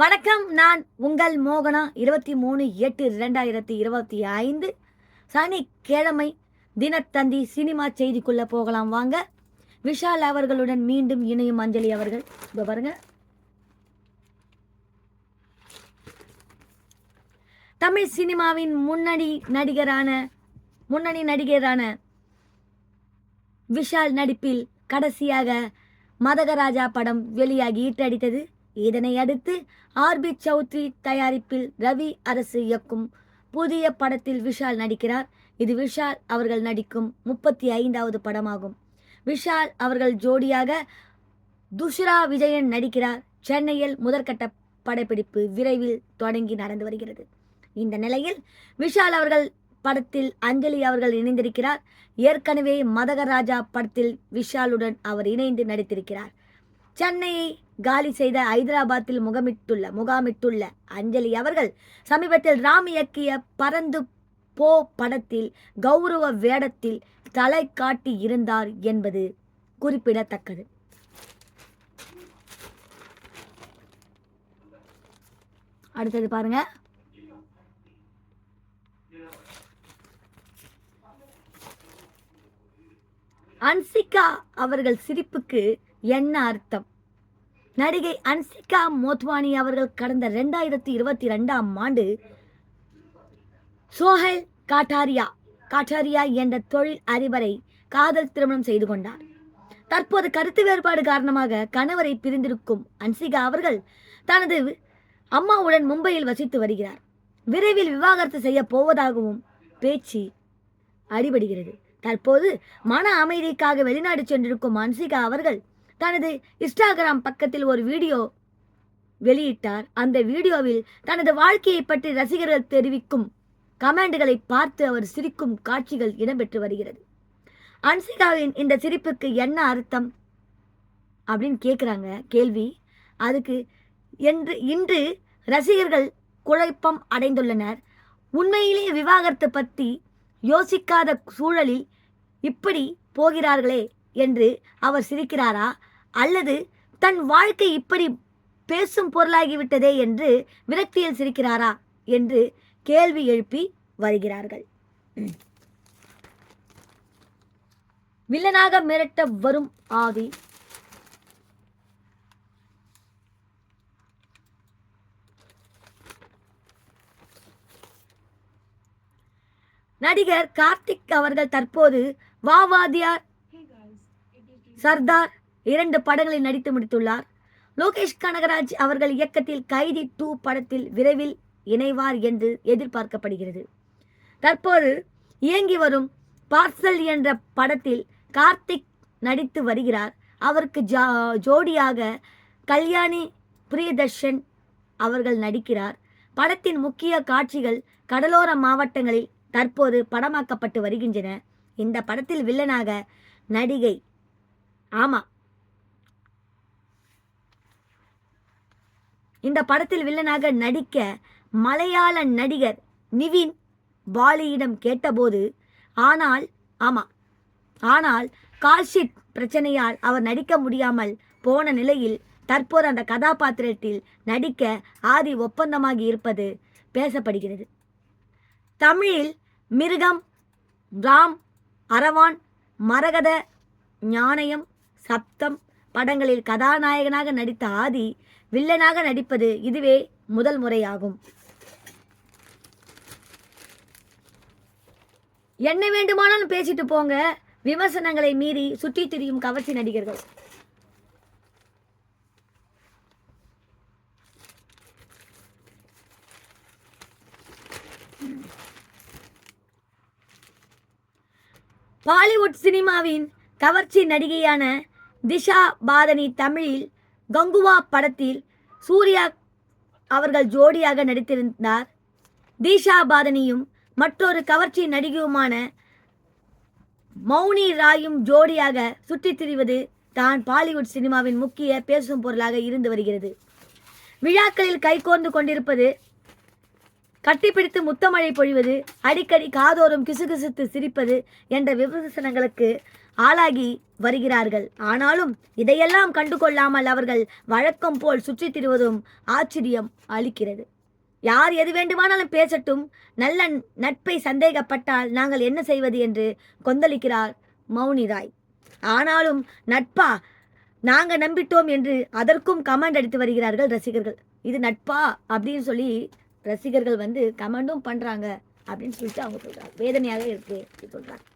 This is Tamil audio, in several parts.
வணக்கம் நான் உங்கள் மோகனா. இருபத்தி மூணு எட்டு ரெண்டாயிரத்தி இருபத்தி ஐந்து சனிக்கிழமை தினத்தந்தி சினிமா செய்திக்குள்ளே போகலாம். வாங்க விஷால் அவர்களுடன் மீண்டும் இணையும் அஞ்சலி அவர்கள். இப்போ பாருங்க. தமிழ் சினிமாவின் முன்னணி நடிகரான முன்னணி நடிகரான விஷால் நடிப்பில் கடைசியாக மதகராஜா படம் வெளியாகி ஈட்டடித்தது இதனை அடுத்து ஆர்பி சௌத்ரி தயாரிப்பில் ரவி அரசு இயக்கும் புதிய படத்தில் விஷால் நடிக்கிறார். இது விஷால் அவர்கள் நடிக்கும் முப்பத்தி ஐந்தாவது படமாகும். விஷால் அவர்கள் ஜோடியாக துஷ்ரா விஜயன் நடிக்கிறார். சென்னையில் முதற்கட்ட படப்பிடிப்பு விரைவில் தொடங்கி நடந்து வருகிறது. இந்த நிலையில் விஷால் அவர்கள் படத்தில் அஞ்சலி அவர்கள் இணைந்திருக்கிறார். ஏற்கனவே மதகராஜா படத்தில் விஷாலுடன் அவர் இணைந்து நடித்திருக்கிறார். சென்னையை காலி செய்த ஐதராபாத்தில் முகமிட்டுள்ள முகாமிட்டுள்ள அஞ்சலி அவர்கள் சமீபத்தில் ராம் இயக்கிய பறந்து போ படத்தில் கௌரவ வேடத்தில் தலை காட்டி இருந்தார் என்பது குறிப்பிடத்தக்கது. அடுத்தது பாருங்க. அன்சிகா அவர்கள் சிரிப்புக்கு என்ன அர்த்தம்? நடிகை அன்சிகா மோத்வானி அவர்கள் கடந்த ரெண்டாயிரத்தி இருபத்தி ரெண்டாம் ஆண்டு சோஹல் காட்டாரியா காட்டாரியா என்ற தொழில் அறிவரை காதல் திருமணம் செய்து கொண்டார். தற்போது கருத்து வேறுபாடு காரணமாக கணவரை பிரிந்திருக்கும் அன்சிகா அவர்கள் தனது அம்மாவுடன் மும்பையில் வசித்து வருகிறார். விரைவில் விவாகரத்து செய்ய போவதாகவும் பேச்சு அடிபடுகிறது. தற்போது மன அமைதிக்காக வெளிநாடு சென்றிருக்கும் அன்சிகா அவர்கள் தனது இன்ஸ்டாகிராம் பக்கத்தில் ஒரு வீடியோ வெளியிட்டார். அந்த வீடியோவில் தனது வாழ்க்கையை பற்றி ரசிகர்கள் தெரிவிக்கும் கமெண்ட்களை பார்த்து அவர் சிரிக்கும் காட்சிகள் இடம்பெற்று வருகிறது. அன்சிகாவின் இந்த சிரிப்புக்கு என்ன அர்த்தம் அப்படின்னு கேட்குறாங்க கேள்வி. அதுக்கு என்று இன்று ரசிகர்கள் குழப்பம் அடைந்துள்ளனர். உண்மையிலேயே விவாகரத்து பற்றி யோசிக்காத சூழலில் இப்படி போகிறார்களே என்று அவர் சிரிக்கிறாரா? அல்லது தன் வாழ்க்கை இப்படி பேசும் பொருளாகிவிட்டதே என்று விரக்தியில் சிரிக்கிறாரா? என்று கேள்வி எழுப்பி வருகிறார்கள். வில்லனாக மிரட்ட வரும் ஆதி நடிகர் கார்த்திக் அவர்கள் தற்போது வாவாதியார் சர்தார் இரண்டு படங்களில் நடித்து முடித்துள்ளார். லோகேஷ் கனகராஜ் அவர்கள் இயக்கத்தில் கைதி டூ படத்தில் விரைவில் இணைவார் என்று எதிர்பார்க்கப்படுகிறது. தற்போது இயங்கி வரும் பார்சல் என்ற படத்தில் கார்த்திக் நடித்து வருகிறார். அவருக்கு ஜா ஜோடியாக கல்யாணி பிரியதர்ஷன் அவர்கள் நடிக்கிறார். படத்தின் முக்கிய காட்சிகள் கடலோர மாவட்டங்களில் தற்போது படமாக்கப்பட்டு வருகின்றன. இந்த படத்தில் வில்லனாக நடிகை ஆமா. இந்த படத்தில் வில்லனாக நடிக்க மலையாள நடிகர் நிவின் பாலியிடம் கேட்டபோது ஆனால் ஆமா ஆனால் கால்ஷீட் பிரச்சனையால் அவர் நடிக்க முடியாமல் போன நிலையில் தற்போது அந்த கதாபாத்திரத்தில் நடிக்க ஆதி ஒப்பந்தமாகி இருப்பது பேசப்படுகிறது. தமிழில் மிருகம் ராம் அரவான் மரகத ஞானயம் சப்தம் படங்களில் கதாநாயகனாக நடித்த ஆதி வில்லனாக நடிப்பது இதுவே முதல் முறையாகும். என்ன வேண்டுமானாலும் பேசிட்டு போங்க. விமர்சனங்களை மீறி சுற்றி திரியும் கவர்ச்சி நடிகர்கள். பாலிவுட் சினிமாவின் கவர்ச்சி நடிகையான திஷா பாதனி தமிழில் கங்குவா படத்தில் சூர்யா அவர்கள் ஜோடியாக நடித்திருந்தார். தீஷா பாதனியும் மற்றொரு கவர்ச்சி நடிகையுமான மௌனி ராயும் ஜோடியாக சுற்றித் திரிவது தான் பாலிவுட் சினிமாவின் முக்கிய பேசும் பொருளாக இருந்து வருகிறது. விழாக்களில் கைகோர்ந்து கொண்டிருப்பது கட்டிப்பிடித்து முத்தமழை பொழிவது அடிக்கடி காதோறும் கிசுகிசுத்து சிரிப்பது என்ற விமர்சனங்களுக்கு ஆளாகி வருகிறார்கள். ஆனாலும் இதையெல்லாம் கண்டு கொள்ளாமல் அவர்கள் வழக்கம் போல் சுற்றித் திரிவதும் ஆச்சரியம் அளிக்கிறது. யார் எது வேண்டுமானாலும் பேசட்டும். நல்ல நட்பை சந்தேகப்பட்டால் நாங்கள் என்ன செய்வது என்று கொந்தளிக்கிறார் மௌனி ராய் ஆனாலும் நட்பா? நாங்கள் நம்பிட்டோம் என்று அதற்கும் கமெண்ட் அடித்து வருகிறார்கள் ரசிகர்கள். இது நட்பா? அப்படின்னு சொல்லி ரசிகர்கள் வந்து கமெண்டும் பண்ணுறாங்க அப்படின்னு சொல்லிட்டு அவங்க சொல்கிறாங்க வேதனையாக இருக்கு சொல்கிறாங்க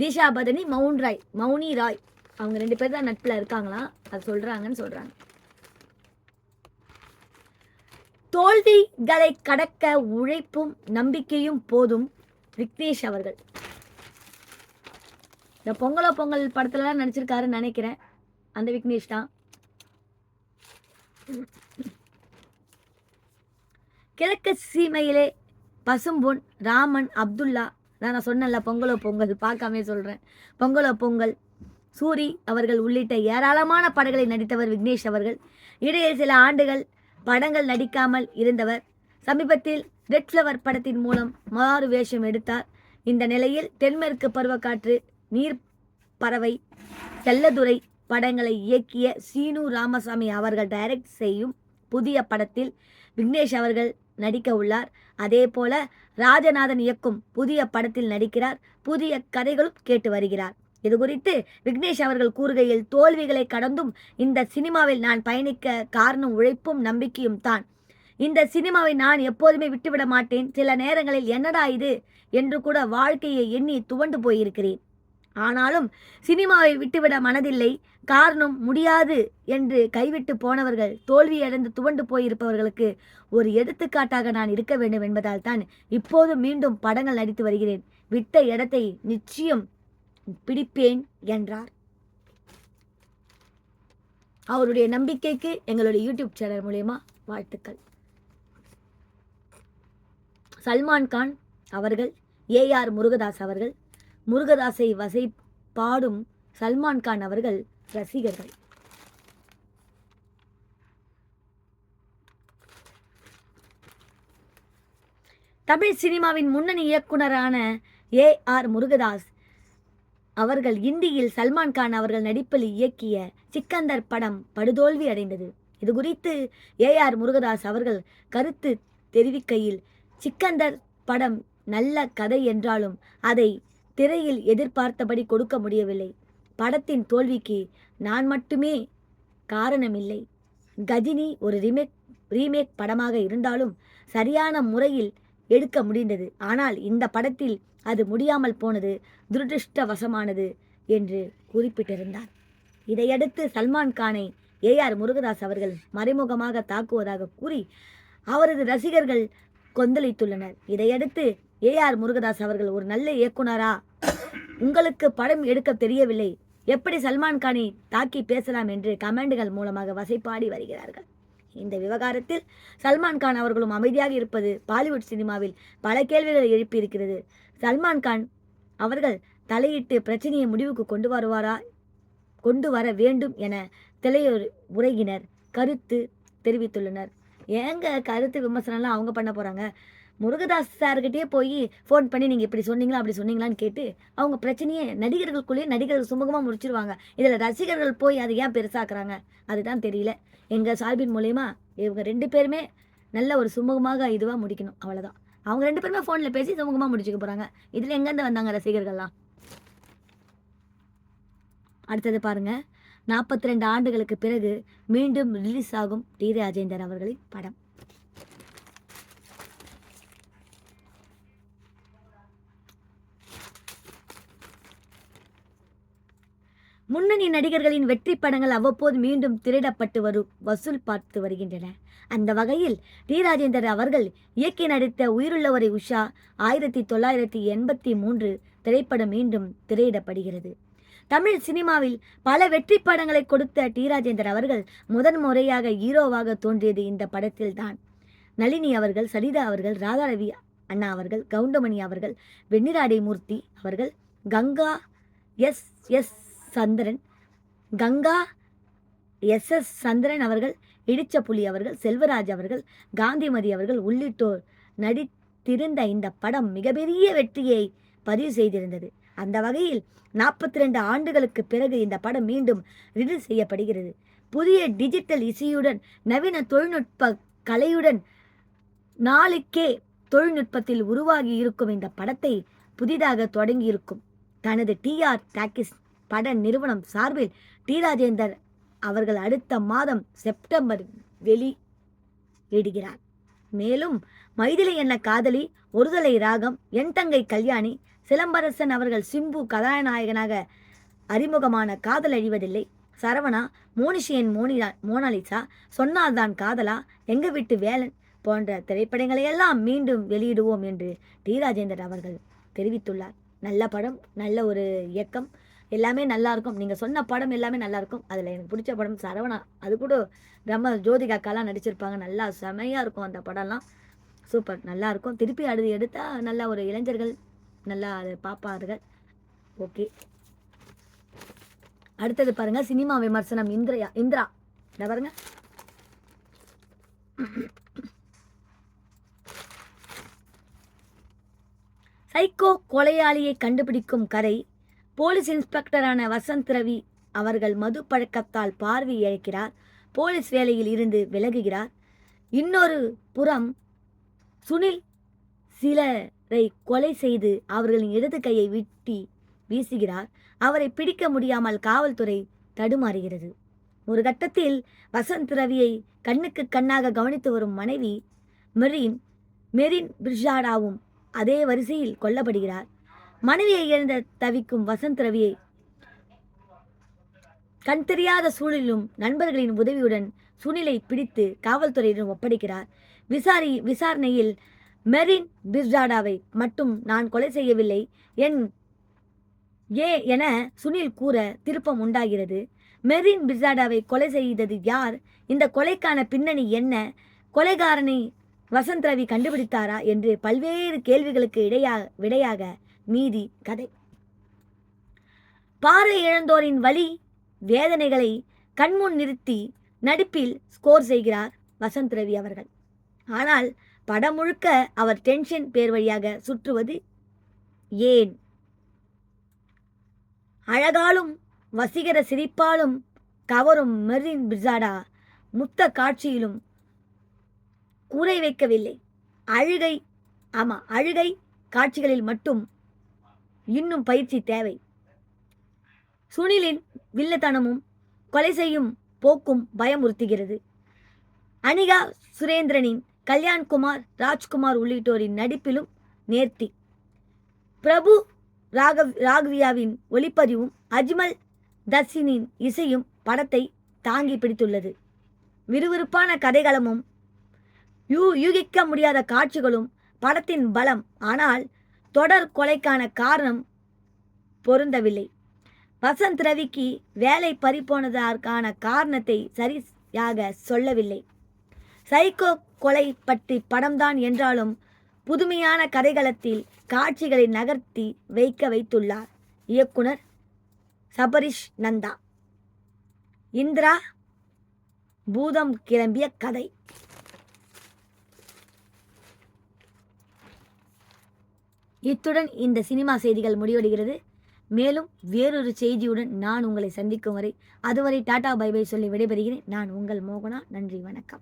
தீஷா பதனி மவுன் ராய் மௌனி ராய் அவங்க ரெண்டு பேர் தான் நட்பில் இருக்காங்களா? அது சொல்கிறாங்கன்னு சொல்கிறாங்க தோல்விகளை கடக்க உழைப்பும் நம்பிக்கையும் போதும் விக்னேஷ் அவர்கள். இந்த பொங்கலோ பொங்கல் படத்துலலாம் நடிச்சிருக்காருன்னு நினைக்கிறேன். அந்த விக்னேஷ் தான். கிழக்கு சீமையிலே பசும்பொன் ராமன் அப்துல்லா நான் நான் சொன்னேன்ல பொங்கலோ பொங்கல் பார்க்காமே சொல்கிறேன் பொங்கலோ பொங்கல். சூரி அவர்கள் உள்ளிட்ட ஏராளமான படங்களை நடித்தவர் விக்னேஷ் அவர்கள். இடையில் சில ஆண்டுகள் படங்கள் நடிக்காமல் இருந்தவர். சமீபத்தில் ரெட் ஃப்ளவர் படத்தின் மூலம் மாறு வேஷம் எடுத்தார். இந்த நிலையில் தென்மேற்கு பருவக்காற்று நீர் பறவை செல்லதுரை படங்களை இயக்கிய சீனு ராமசாமி அவர்கள் டைரக்ட் செய்யும் புதிய படத்தில் விக்னேஷ் அவர்கள் நடிக்க உள்ளார். அதே போல ராஜநாதன் இயக்கும் புதிய படத்தில் நடிக்கிறார். புதிய கதைகளும் கேட்டு வருகிறார். இது குறித்து விக்னேஷ் அவர்கள் கூறுகையில் தோல்விகளை கடந்தும் இந்த சினிமாவில் நான் பயணிக்க காரணம் உழைப்பும் நம்பிக்கையும் தான். இந்த சினிமாவை நான் எப்போதுமே விட்டுவிட மாட்டேன். சில நேரங்களில் என்னடா இது? என்று கூட வாழ்க்கையை எண்ணி துவண்டு போயிருக்கிறேன். ஆனாலும் சினிமாவை விட்டுவிட மனதில்லை. காரணம் முடியாது என்று கைவிட்டு போனவர்கள் தோல்வியடைந்து துவண்டு போயிருப்பவர்களுக்கு ஒரு எடுத்துக்காட்டாக நான் இருக்க வேண்டும் என்பதால் தான் இப்போது மீண்டும் படங்கள் நடித்து வருகிறேன். விட்ட இடத்தை நிச்சயம் பிடிப்பேன் என்றார். அவருடைய நம்பிக்கைக்கு எங்களுடைய யூடியூப் சேனல் மூலயமா வாழ்த்துக்கள். சல்மான் கான் அவர்கள் ஏஆர் முருகதாஸ் அவர்கள் முருகதாஸை வசை பாடும் சல்மான் கான் அவர்கள் ரசிகர்கள். தமிழ் சினிமாவின் முன்னணி இயக்குனரான ஏ ஆர் முருகதாஸ் அவர்கள் இந்தியில் சல்மான் கான் அவர்கள் நடிப்பில் இயக்கிய சிக்கந்தர் படம் படுதோல்வி அடைந்தது. இது குறித்து ஏ ஆர் முருகதாஸ் அவர்கள் கருத்து தெரிவிக்கையில் சிக்கந்தர் படம் நல்ல கதை என்றாலும் அதை திரையில் எதிர்பார்த்தபடி கொடுக்க முடியவில்லை. படத்தின் தோல்விக்கு நான் மட்டுமே காரணமில்லை. கஜினி ஒரு ரீமேக் ரீமேக் படமாக இருந்தாலும் சரியான முறையில் எடுக்க முடிந்தது. ஆனால் இந்த படத்தில் அது முடியாமல் போனது துரதிருஷ்டவசமானது என்று குறிப்பிட்டிருந்தார். இதையடுத்து சல்மான் கானை ஏஆர் முருகதாஸ் அவர்கள் மறைமுகமாக தாக்குவதாக கூறி அவரது ரசிகர்கள் கொந்தளித்துள்ளனர். இதையடுத்து ஏஆர் முருகதாஸ் அவர்கள் ஒரு நல்ல இயக்குனரா உங்களுக்கு படம் எடுக்க தெரியவில்லை. எப்படி சல்மான் கானை தாக்கி பேசலாம் என்று கமெண்டுகள் மூலமாக வசைப்பாடி வருகிறார்கள். இந்த விவகாரத்தில் சல்மான் கான் அவர்களும் அமைதியாக இருப்பது பாலிவுட் சினிமாவில் பல கேள்விகளை எழுப்பியிருக்கிறது. சல்மான் கான் அவர்கள் தலையிட்டு பிரச்சனையை முடிவுக்கு கொண்டு வருவாரா? கொண்டு வர வேண்டும் என திரையுற உரையினர் கருத்து தெரிவித்துள்ளனர். ஏங்க கருத்து விமர்சனம்லாம் அவங்க பண்ண போகிறாங்க முருகதாஸ் சார்கிட்டே போய் ஃபோன் பண்ணி நீங்கள் இப்படி சொன்னீங்களா அப்படி சொன்னீங்களான்னு கேட்டு அவங்க பிரச்சனையே நடிகர்களுக்குள்ளேயே நடிகர்கள் சுமூகமாக முடிச்சிருவாங்க. இதில் ரசிகர்கள் போய் அதை ஏன் பெருசாக்குறாங்க? அதுதான் தெரியல. எங்கள் சார்பின் மூலயமா இவங்க ரெண்டு பேருமே நல்ல ஒரு சுமூகமாக இதுவாக முடிக்கணும். அவ்வளோதான் அவங்க ரெண்டு பேருமே ஃபோனில் பேசி சுமூகமாக முடிச்சுக்க போகிறாங்க இதில் எங்கேருந்து வந்தாங்க ரசிகர்கள்லாம்? அடுத்தது பாருங்க. நாற்பத்தி ரெண்டு ஆண்டுகளுக்கு பிறகு மீண்டும் ரிலீஸ் ஆகும் டி ராஜேந்தர் அவர்களின் படம். முன்னணி நடிகர்களின் வெற்றி படங்கள் அவ்வப்போது மீண்டும் திரையிடப்பட்டு வரும் வசூல் பார்த்து வருகின்றன. அந்த வகையில் டி. ராஜேந்தர் அவர்கள் இயக்கி நடித்த உயிருள்ளவரை உஷா ஆயிரத்தி தொள்ளாயிரத்தி எண்பத்தி மூன்று திரைப்படம் மீண்டும் திரையிடப்படுகிறது. தமிழ் சினிமாவில் பல வெற்றி படங்களை கொடுத்த டி. ராஜேந்தர் அவர்கள் முதன் முறையாக ஹீரோவாக தோன்றியது இந்த படத்தில்தான் நளினி அவர்கள் சரிதா அவர்கள் ராதாரவி அண்ணா அவர்கள் கவுண்டமணி அவர்கள் வெண்ணிராடை மூர்த்தி அவர்கள் Ganga S S Chandran. Ganga S. S. Chandran அவர்கள் இடிச்சப்புலி அவர்கள் செல்வராஜ் அவர்கள் காந்திமதி அவர்கள் உள்ளிட்டோர் நடித்திருந்த இந்த படம் மிகப்பெரிய வெற்றியை பதிவு செய்திருந்தது. அந்த வகையில் நாற்பத்தி ரெண்டு ஆண்டுகளுக்கு பிறகு இந்த படம் மீண்டும் ரிலீஸ் செய்யப்படுகிறது. புதிய டிஜிட்டல் இசையுடன் நவீன தொழில்நுட்ப கலையுடன் நாளுக்கே தொழில்நுட்பத்தில் உருவாகி இருக்கும் இந்த படத்தை புதிதாக தொடங்கியிருக்கும். தனது டிஆர் டாக்கிஸ் பட நிறுவனம் சார்பில் டி. ராஜேந்தர் அவர்கள் அடுத்த மாதம் செப்டம்பர் வெளியிடுகிறார் மேலும் மைதிலி என்ன காதலி ஒருதலை ராகம் என் தங்கை கல்யாணி சிலம்பரசன் அவர்கள் சிம்பு கதாநாயகனாக அறிமுகமான காதல் அழிவதில்லை. சரவணா மோனிஷியன் மோனிலா மோனாலிசா சொன்னால்தான் காதலா எங்க வீட்டு வேலன் போன்ற திரைப்படங்களை எல்லாம் மீண்டும் வெளியிடுவோம் என்று டி. ராஜேந்தர் அவர்கள் தெரிவித்துள்ளார். நல்ல படம் நல்ல ஒரு இயக்கம் எல்லாமே நல்லாயிருக்கும் நீங்கள் சொன்ன படம் எல்லாமே நல்லாயிருக்கும் அதில் எனக்கு பிடிச்ச படம் சரவணா. அது கூட பிரம்ம ஜோதிகா அக்காலாம் நடிச்சிருப்பாங்க. நல்லா செமையாக இருக்கும் அந்த படம்லாம். சூப்பர். நல்லாயிருக்கும் திருப்பி அடுத்து எடுத்தால் நல்லா ஒரு இளைஞர்கள் நல்லா அதை பார்ப்பார்கள் ஓகே. அடுத்தது பாருங்கள் சினிமா விமர்சனம். இந்திரயா இந்திரா. இதை பாருங்க. சைக்கோ கொலையாளியை கண்டுபிடிக்கும் கதை. போலீஸ் இன்ஸ்பெக்டரான வசந்த் ரவி அவர்கள் மது பழக்கத்தால் பார்வை இழக்கிறார். போலீஸ் வேலையில் இருந்து விலகுகிறார். இன்னொரு புறம் சுனில் சிலரை கொலை செய்து அவர்களின் இடது கையை விட்டி வீசுகிறார். அவரை பிடிக்க முடியாமல் காவல்துறை தடுமாறுகிறது. ஒரு கட்டத்தில் வசந்த் ரவியை கண்ணுக்கு கண்ணாக கவனித்து வரும் மனைவி மெரின் மெரின் பிரிஷாடாவும் அதே வரிசையில் கொல்லப்படுகிறார். மனைவியை இழந்த தவிக்கும் வசந்த் ரவியை கண் தெரியாத சூழலிலும் நண்பர்களின் உதவியுடன் சுனிலை பிடித்து காவல்துறையிடம் ஒப்படைக்கிறார். விசாரி விசாரணையில் மெரின் பிர்ஜாடாவை மட்டும் நான் கொலை செய்யவில்லை. என் ஏ என சுனில் கூற திருப்பம் உண்டாகிறது. மெரின் பிர்ஜாடாவை கொலை செய்தது யார்? இந்த கொலைக்கான பின்னணி என்ன? கொலைகாரனை வசந்த் ரவி கண்டுபிடித்தாரா? என்று பல்வேறு கேள்விகளுக்கு இடையா விடையாக மீதி கதை. பார்வை இழந்தோரின் வலி வேதனைகளை கண்முன் நிறுத்தி நடிப்பில் ஸ்கோர் செய்கிறார் வசந்த் ரவி அவர்கள். ஆனால் படம் முழுக்க அவர் டென்ஷன் பேர் வழியாக சுற்றுவது ஏன்? அழகாலும் வசீகர சிரிப்பாலும் கவரும் மெர்ரின் பிர்சாடா முத்த காட்சியிலும் கூரை வைக்கவில்லை. அழுகை ஆமா அழுகை காட்சிகளில் மட்டும் இன்னும் பயிற்சி தேவை. சுனிலின் வில்லத்தனமும் கொலை செய்யும் போக்கும் பயமுறுத்துகிறது அனிகா சுரேந்திரனின் கல்யாண்குமார் ராஜ்குமார் உள்ளிட்டோரின் நடிப்பிலும் நேர்த்தி. பிரபு ராகவ் ராகவியாவின் ஒளிப்பதிவும் அஜ்மல் தர்சினின் இசையும் படத்தை தாங்கி பிடித்துள்ளது. விறுவிறுப்பான கதைகளமும் யூ யூகிக்க முடியாத காட்சிகளும் படத்தின் பலம். ஆனால் தொடர் கொலைக்கான காரணம் பொருந்தவில்லை. வசந்த் ரவிக்கு வேலை பறிப்போனதற்கான காரணத்தை சரியாக சொல்லவில்லை. சைக்கோ கொலை பற்றி படம்தான் என்றாலும் புதுமையான கதைகளத்தில் காட்சிகளை நகர்த்தி வைக்க வைத்துள்ளார் இயக்குனர் சபரிஷ் நந்தா. இந்திரா பூதம் கிளம்பிய கதை. இத்துடன் இந்த சினிமா செய்திகள் முடிவடைகிறது. மேலும் வேறொரு செய்தியுடன் நான் உங்களை சந்திக்கும் வரை அதுவரை டாடா பை பை சொல்லி விடைபெறுகிறேன். நான் உங்கள் மோகனா. நன்றி வணக்கம்.